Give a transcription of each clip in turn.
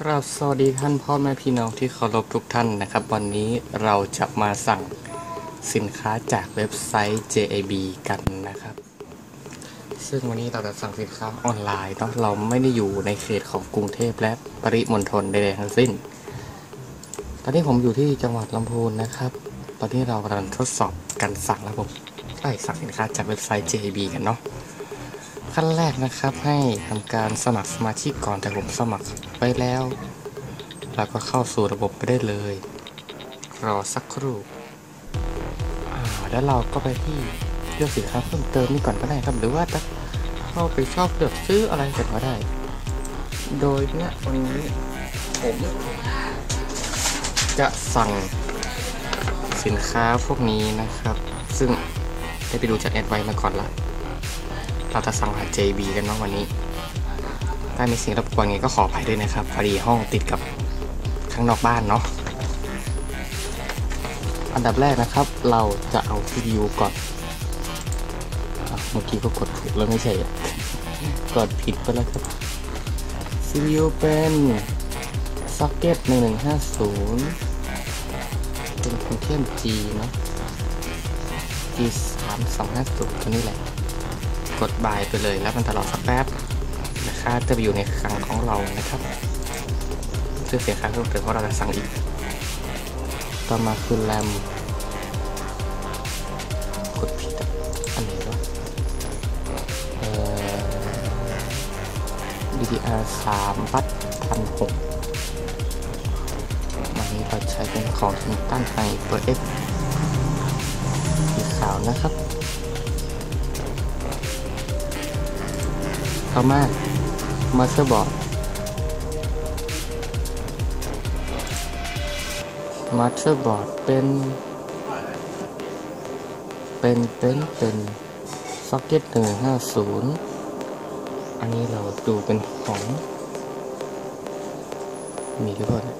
ครับสวัสดีท่านพ่อแม่พี่น้องที่เคารพทุกท่านนะครับ วันนี้เราจะมาสั่งสินค้าจากเว็บไซต์ JAB กันนะครับ ซึ่งวันนี้เราจะสั่งสินค้าออนไลน์เนาะเราไม่ได้อยู่ในเขตของกรุงเทพและปริมณฑลใดๆทั้งสิ้น ตอนนี้ผมอยู่ที่จังหวัดลำพูนนะครับ ตอนนี้เรากำลังทดสอบการสั่งระบบไอ้สั่งสินค้าจากเว็บไซต์ JAB กันเนาะ ขั้นแรกนะครับให้ทำการสมัครสมาชิกก่อนแต่ผมสมัครไปแล้ว แล้วก็เข้าสู่ระบบไปได้เลย รอสักครู่แล้วเราก็ไปที่เลือกสินค้าเพิ่มเติมนี่ก่อนก็ได้ครับ หรือว่าจะเข้าไปชอบเลือกซื้ออะไรกันก็ได้ โดยเนี้ยวันนี้ผมจะสั่งสินค้าพวกนี้นะครับ ซึ่งได้ไปดูจากแอดไว้มาก่อนละ เราจะสั่งผ่าน JB กันเนาะวันนี้ ถ้ามีสิ่งรบกวนไงก็ขออภัยด้วยนะครับพอดีห้องติดกับข้างนอกบ้านเนาะอันดับแรกนะครับ เราจะเอา CPU ก่อนเมื่อกี้ก็กดถูกแล้วไม่ใช่กดผิดไปแล้วครับ CPU เป็น Socket 1150 เป็น Pentium G เนาะ G 3 2 5 0ตัวนี้แหละ กดบายไปเลยแล้วมันตลอดสักแป๊บนะคะจะไปอยู่ในคลังของเรานะครับเพื่อเสียค่าเพิ่มเติมเพราะเราจะสั่งอีก ต่อมาคือแรมกดผิดอันไหนวะเอ่อ DDR 3บัตพันหกวันนี้เราใช้เป็นของทินตันไฮเปอร์เอ็กสีขาวนะครับ ต่อมามาสเตอร์บอร์ดมาสเตอร์บอร์ดเป็น เป็นเป็นเป็นซ็อกเก็ตหนึ่งห้าศูนย์อันนี้เราดูเป็นของ มีหรือเปล่าเนี่ย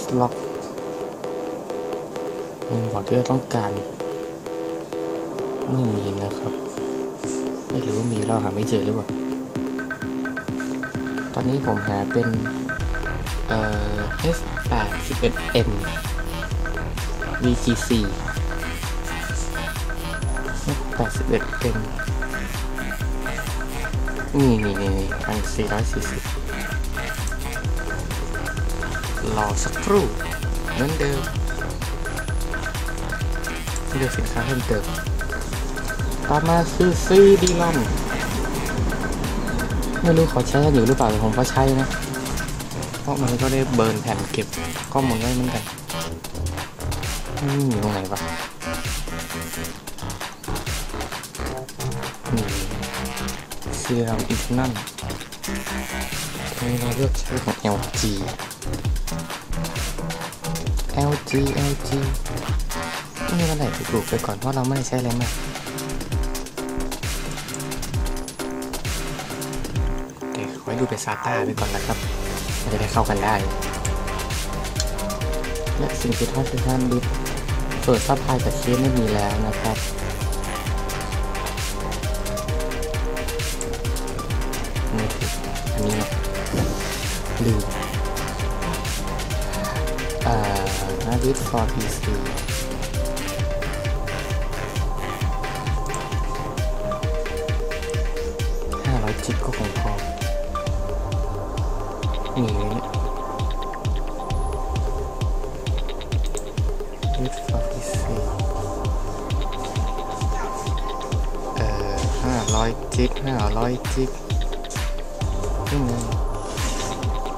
S lock เป็นบอร์ดที่เราต้องการ ไม่มีนะครับ ไม่รู้ว่ามีเราหาไม่เจอหรือเปล่า ตอนนี้ผมหาเป็นเอ่อ S81M VGC S81M นี่นี่นี่พันสี่ร้อยสี่สิบรอสักครู่เหมือนเดิมเลือกสินค้าเพิ่มเติม ต่อมาคือซีดีลอนไม่รู้เขาใช้กันอยู่หรือเปล่าแต่ผมก็ใช้นะ เพราะมันก็ได้เบิร์นแผ่นเก็บข้อมูลไว้เหมือนกันอืมอยู่ตรงไหนวะนี่ซีรัมอินนั่นทีนี้เราเลือกใช้ของ LG LG LG นี่มันไหนถูกๆไปก่อนเพราะเราไม่ได้ใช้อะไรมาก ไว้ดูเป็นซาต้าไปก่อนนะครับ มันจะได้เข้ากันได้ และสิ่งที่ท่านคือท่านดิฟส่วนซัพพลากับเคสไม่มีแล้วนะครับนี่คืออันนี้เนะลืมอ่านาดิฟ for PC ห้า ร้อยจิกห้าร้อยจิกนี่ไง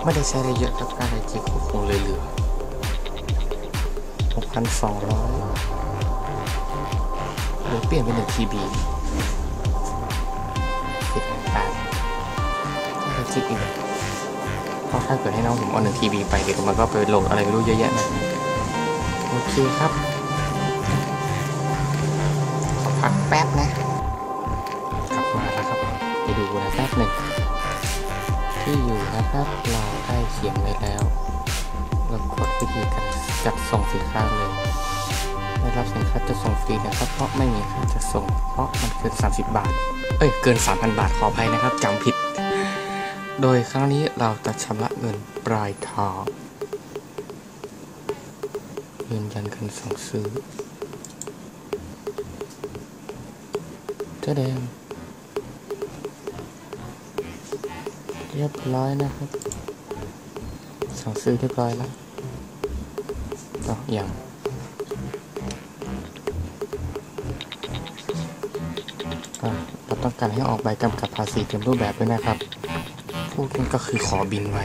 ไม่ได้ใช้อะไรเยอะครับห้าร้อยจิกก็คงเลยเหลือหกพันสองร้อยเดี๋ยวเปลี่ยนเป็นหนึ่งทีบีสิบแปดถ้าคิดอีกเพราะถ้าเกิดให้น้องผมเอาหนึ่งทีวีไปเดี๋ยวมันก็ไปโหลดอะไรไม่รู้เยอะแยะนะโอเคครับ ขอพักแป๊บนะ ไปดูนะแป๊บหนึ่งที่อยู่นะครับเราได้เขียนไว้แล้วเรากดวิธีการจัดส่งสินค้าเลยได้รับสินค้าจะส่งฟรีนะครับ เพราะไม่มีค่าจะส่ง เพราะมันเกิน 30 บาท เอ้ย เกิน 3,000 บาทขออภัยนะครับจำผิด โดยครั้งนี้เราจะชำระเงินปลายทางยืนยันการสั่งซื้อเจ๊แดง เรียบร้อยนะครับสั่งซื้อเรียบร้อยแล้วก็ยังอะเราต้องการให้ออกใบกำกับภาษีเต็มรูปแบบด้วยนะครับพูดกันก็คือขอบินไว้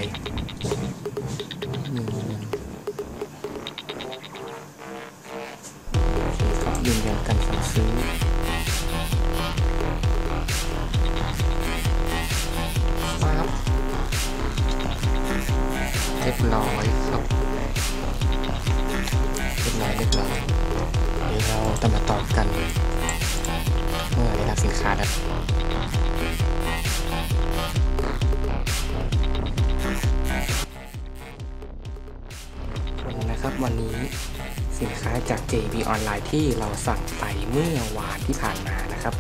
ที่เราสั่งไปเมื่อวานที่ผ่านมานะครับ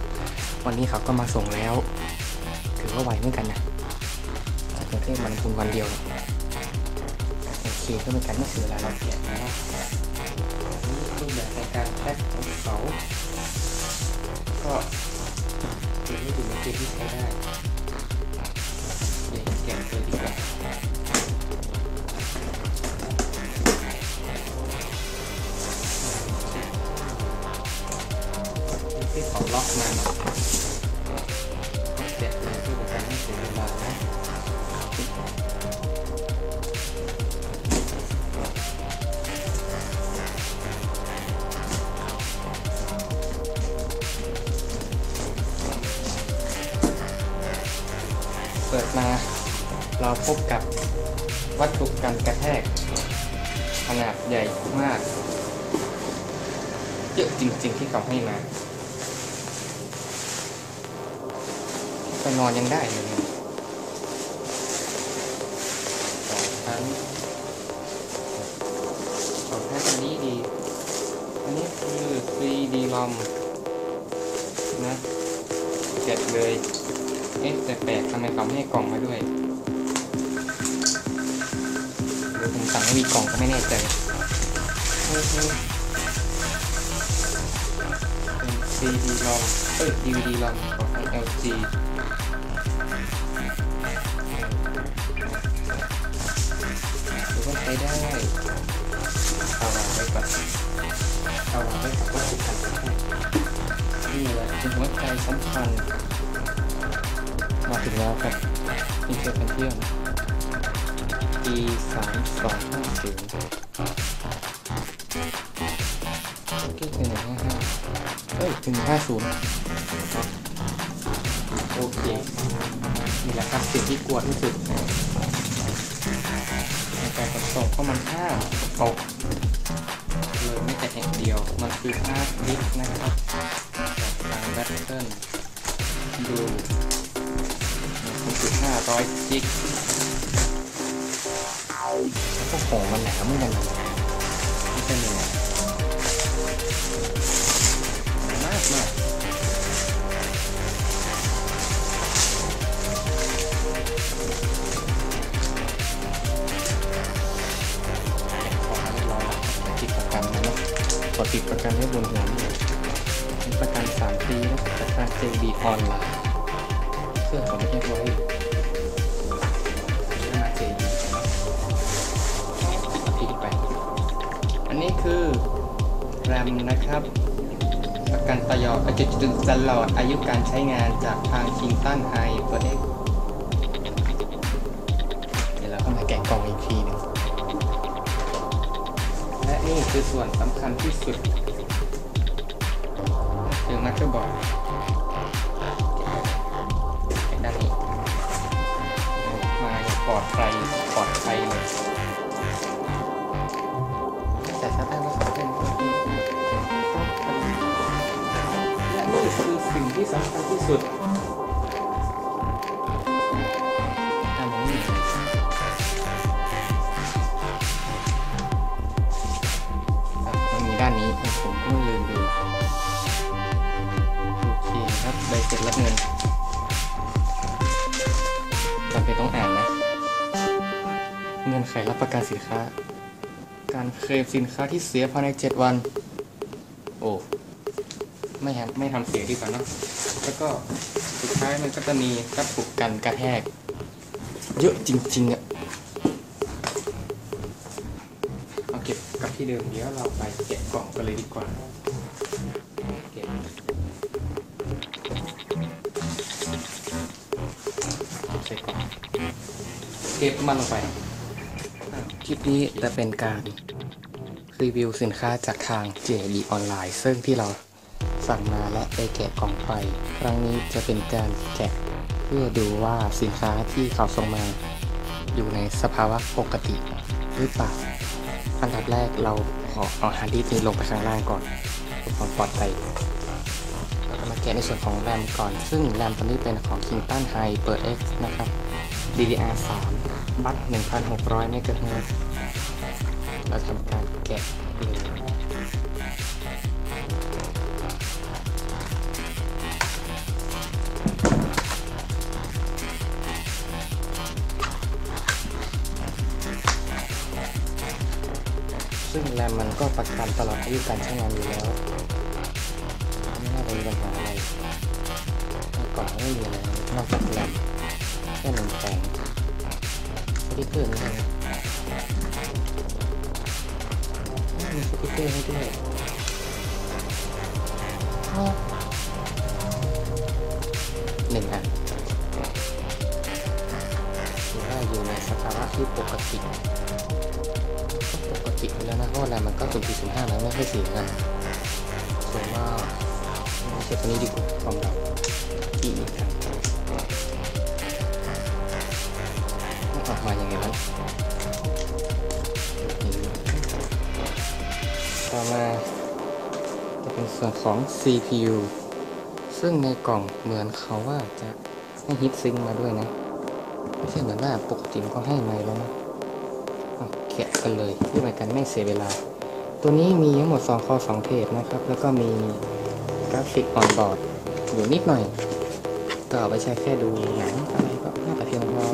วันนี้เขาก็มาส่งแล้ว ถือว่าไวเหมือนกันนะจากกรุงเทพมันคุณวันเดียวโอเคก็เป็นการไม่เสียเวลาเราเสียนนะครับนี่รูปแบบในการแพ็คของเขาก็ถือว่าอยู่ในเกณฑ์ที่ใช้ได้เดี๋ยวแกะเลยดีกว่า ล็อกมาเนาะแกะเลยเพื่อการไม่เสียเวลานะเปิดมาเราพบกับวัตถุกันกระแทก ขนาดใหญ่มาก เยอะจริงๆที่เขาให้มาไป นอนยังได้เลยสองชั้นสองแพ็คอันนี้ดี อันนี้คือ 3D ROM นะเจ็ดเลย เอ๊ะแต่แปลกทำไมเขาไม่ให้กล่องมาด้วยหรือผมสั่งให้มีกล่องก็ไม่แน่ใจเป็น CD ROM เอ้ย DVD ROM ของ LG ใช้ได้เอาวางไว้ก่อนเอาวางไว้กับวัตถุกันกระแทกนี่แหละเป็นหัวใจสำคัญ มาถึงแล้วครับนี่คือเป็นเที่ยง e สามสองห้าศูนย์กิ๊กหนึ่งห้าห้าเอ้ยหนึ่งห้าศูนย์โอเค นี่แหละครับสิ่งที่กลัวที่สุด ในการขนส่งเพราะมันห้าตกเลยไม่แต่แห่งเดียว มันคือฮาร์ดดิสก์นะครับทางแบตเทิลดูมันคือห้าร้อยจิกแล้วก็ของมันแหลมเหมือนกันนะไม่ใช่เลยมากมากเก็ ขอติดประกันให้บนหัวนี่ประกัน3ปีแล้วประกัน JB ออนไลน์เครื่องของเรียบร้อยหน้า JB พลิกไป อันนี้คือแรมนะครับ ประกันตยอจุดจุดตลอดอายุการใช้งานจากทางคิงตันไฮเปิดเอ็ก นี่คือส่วนสำคัญที่สุดคือมัตเตอร์บอร์ดด้านนี้ มายปลอดภัยปลอดภัยเลยแต่สตาร์ทมาสองเส้นและนี่คือสิ่งที่สำคัญที่สุด ผมก็ลืมดูโอเคครับใบเสร็จรับเงินจำเป็นต้องอ่านนะเงื่อนไขรับประกันสินค้า การเคลมสินค้าที่เสียภายใน 7 วัน โอ้ไม่ทำไม่ทำเสียดีกว่านะแล้วก็สุดท้ายมันก็จะมีกระปุกกันกระแทก เยอะจริงๆอะเอาเก็บกับที่ เดี๋ยวเราไปแกะกล่องกันเลยดีกว่าเก็บใส่กล่องเก็บมันลงไป คลิปนี้จะเป็นการรีวิวสินค้าจากทาง JB ออนไลน์ซึ่งที่เราสั่งมาและไปแกะกล่องไป ครั้งนี้จะเป็นการแกะเพื่อดูว่าสินค้าที่เขาส่งมา อยู่ในสภาวะปกติหรือเปล่า อันดับแรกเราขอเอาฮาร์ดดิสก์นี้ลงไปข้างล่างก่อนเพื่อความปลอดภัยเราจะมาแกะในส่วนของแรมก่อน ซึ่งแรมตัวนี้เป็นของ Kingston High เปิด X นะครับ DDR 3 บัต1,600เมกะเฮิรตซ์เราทำการแกะเลย แรมมันก็ประกันตลอดอายุการใช้งานอยู่แล้วไม่น่าจะมีปัญหาอะไรกล่องไม่มีอะไรนอกจากแรมแค่หนึ่งแผงสติ๊กเกอร์นี่นะมีสติ๊กเกอร์ให้ด้วยหนึ่งอันถือว่าอยู่ในสภาวะที่ปกติ ปกติแล้วนะเพราะว่าแรมันก็ศูนย์จุดศูนห้าแล้วไม่ใช่สี่กันส่วนว่าไม่ใช่ตัวนี้ดีกว่าความเร็วที่อีกออกมาอย่างไงบ้างต่อมาจะเป็นส่วนของ CPU ซึ่งในกล่องเหมือนเขาว่าจะให้ฮิตซิงมาด้วยนะ ไม่ใช่เหมือนว่าปกติมันก็ให้มาแล้วนะ แกะกันเลยเพื่อเป็นการไม่เสียเวลา ตัวนี้มีทั้งหมด2คอ2เทปนะครับ แล้วก็มีกราฟิกออนบอร์ดอยู่นิดหน่อย ก็เอาไปใช้แค่ดูหนังอะไรก็น่าจะเพียงพอ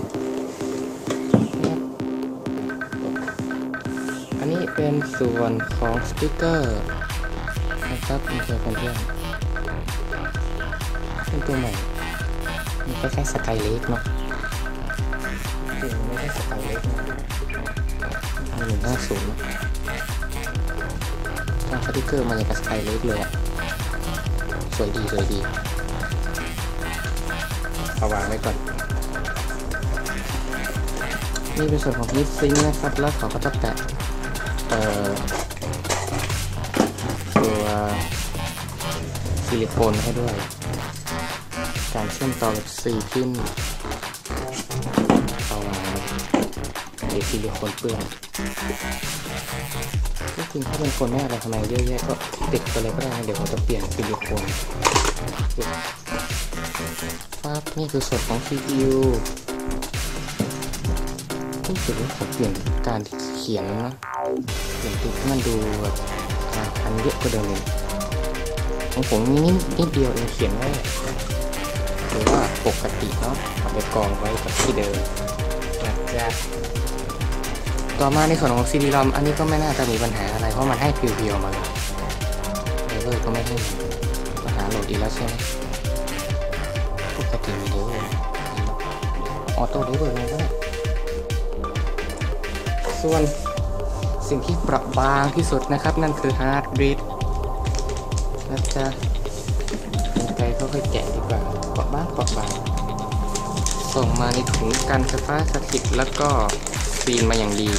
อันนี้เป็นส่วนของสปีกเกอร์นะครับมีเพื่อนเพื่อนเป็นตัวใหม่มันคล้ายๆสกายเลกเนาะ หนึ่งห้าศูนย์ทางสติเกอร์มาอย่างกับสกายเลกเลยอะ สวยดีสวยดีเอาวางไว้ก่อน นี่เป็นส่วนของฮีทซิงค์นะครับ แล้วเขาก็จะแปะเอ่อตัวซิลิโคนให้ด้วย การเชื่อมต่อกับ4พินเเดี๋ยวซิลิโคนเปื้อนจริงถ้าเป็นคนไม่อะไรทำไมเยอะแยะก็ติดไปเลยก็ได้เดี๋ยวผมจะเปลี่ยนซิลิโคนปั๊บนี่คือส่วนของ CPU รู้สึกว่าผมเปลี่ยนการเขียนนะเปลี่ยนติ๊กให้มันดูแบบอ่านทันเยอะกว่าเดิมเลยของผมนี่นิดนิดเดียวเองเขียนไว้หรือว่าปกติเนาะเอาไปกองไว้กับที่เดิมนะจ๊ะ ต่อมาในส่วนของซีดีรอมอันนี้ก็ไม่น่าจะมีปัญหาอะไร เพราะมันให้เพียวๆมาเลยเลเวอร์ก็ไม่ให้ปัญหาโหลดอีกแล้วใช่ไหมปกติมีเลเวอร์ออโต้เลเวอร์ลงก็ได้ส่วนสิ่งที่เปราะบางที่สุดนะครับ นั่นคือฮาร์ดดิสก์นะจ๊ะเป็นไกลค่อยแกะดีกว่าเปราะบางเปราะบาง ส่งมาในถุงกันไฟฟ้าสถิตแล้วก็ ซีนมาอย่างดี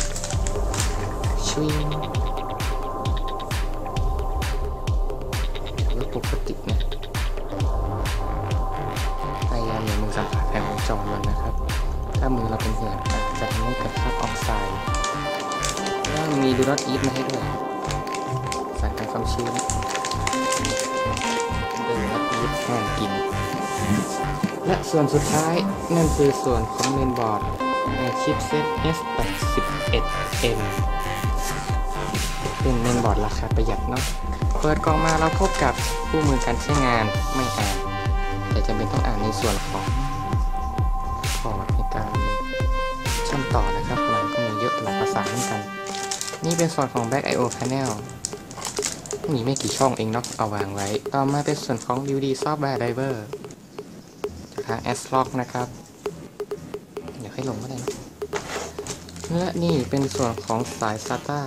ชวิงถือว่าปกตินะพยายามอย่ามือสัมผัสแผ่นวงจรมันนะครับ ถ้ามือเราเป็นเหื่อจะทำให้เกิดคราบออกไซด์แล้วมีดูรอดอีทมาให้ด้วยสารกันความชื้นดูรอดอีทห้ามกิน และส่วนสุดท้ายนั่นคือส่วนของเมนบอร์ด ชิปเซ็ต S81M เป็นเมนบอร์ดราคาประหยัดเนาะ เปิดกล่องมาเราพบกับคู่มือการใช้งานไม่อ่าน แต่จำเป็นต้องอ่านในส่วนของพอร์ตในการเชื่อมต่อนะครับมันก็มีเยอะหลายภาษาเหมือนกัน นี่เป็นส่วนของ Back IO Panel มีไม่กี่ช่องเองเนาะเอาวางไว้ ต่อมาเป็นส่วนของ DVD Software Driver จากทาง s l o c k นะครับ ห้ลงก็ได้นะและนี่เป็นส่วนของสาย SATA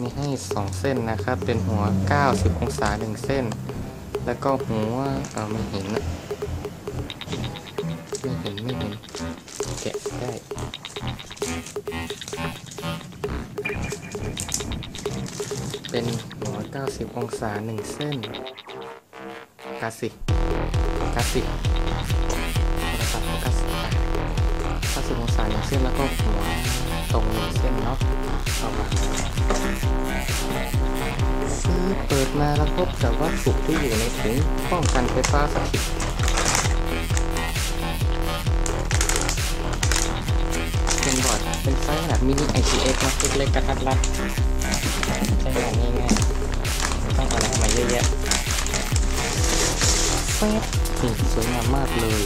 มีให้ 2 เส้นนะครับ เป็นหัว 90 องศา 1 เส้น แล้วก็หัวเออไม่เห็นนะไม่เห็น ไม่เห็นแกะได้เป็นหัว 90 องศา 1 เส้นคลาสสิกคลาสสิก 90องสายอย่างเส้นแล้วก็หัวตรงเส้นเนาะเอะมาณนี้อเปิดมาแล้วพบกับวัตถุที่อยู่ในถุงป้องกันไฟฟ้าสถิตเป็นบอร์ดเป็นไซส์ขนาดมินิ ICS เนาะเล็กๆกระทัดรัดใช้งานง่ายๆไม่ต้องออะไรมาเยอะแยะเป๊ะสวยงามมากเลย